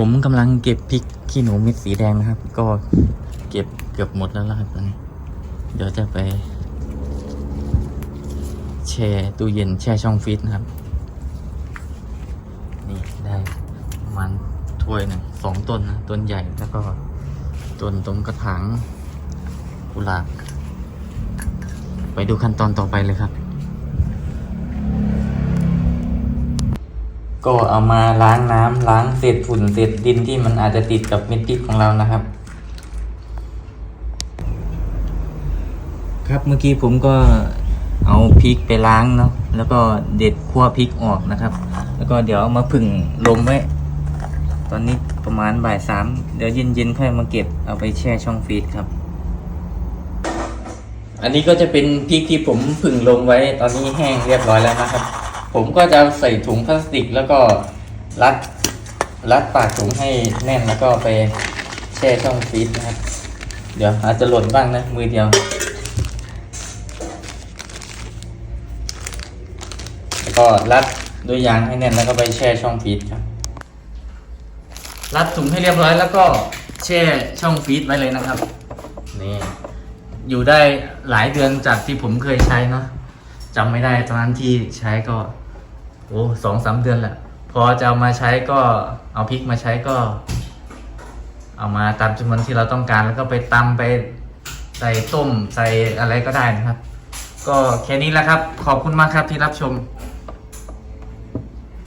ผมกำลังเก็บพริกขี้หนูเม็ดสีแดงนะครับ ก็เก็บเกือบหมดแล้วล่ะครับตอนนี้ เดี๋ยวจะไป แช่ตู้เย็นแช่ช่องฟรีซนะครับ นี่ได้ประมาณถ้วยหนึ่งสองต้นนะต้นใหญ่แล้วก็ต้นตรงกระถางกุหลาบไปดูขั้นตอนต่อไปเลยครับ ก็เอามาล้างน้ำล้างเศษฝุ่นเศษดินที่มันอาจจะติดกับเม็ดพริกของเรานะครับ ครับเมื่อกี้ผมก็เอาพริกไปล้างเนาะแล้วก็เด็ดขั้วพริกออกนะครับ แล้วก็เดี๋ยวเอามาผึ่งลมไว้ ตอนนี้ประมาณบ่ายสามเดี๋ยวเย็นๆค่อยมาเก็บเอาไปแช่ช่องฟรีซครับ อันนี้ก็จะเป็นพริกที่ผมผึ่งลมไว้ ตอนนี้แห้งเรียบร้อยแล้วนะครับ ผมก็จะใส่ถุงพลาสติกแล้วก็รัดรัดปากถุงให้แน่นแล้วก็ไปแช่ช่องฟรีซนะครับ เดี๋ยวอาจจะหล่นบ้างนะ มือเดียว แล้วก็รัดด้วยยางให้แน่นแล้วก็ไปแช่ช่องฟรีซครับ รัดถุงให้เรียบร้อยแล้วก็แช่ช่องฟรีซไว้เลยนะครับนี่อยู่ได้หลายเดือนจากที่ผมเคยใช้เนาะจำไม่ได้ตอนนั้นที่ใช้ก็ โอ้สองสามเดือนแหละ พอจะเอามาใช้ก็เอาพริกมาใช้ก็ เอามาตามจำนวนที่เราต้องการแล้วก็ไปตำไปใส่ต้มใส่อะไรก็ได้นะครับ ก็แค่นี้แหละครับ ขอบคุณมากครับที่รับชม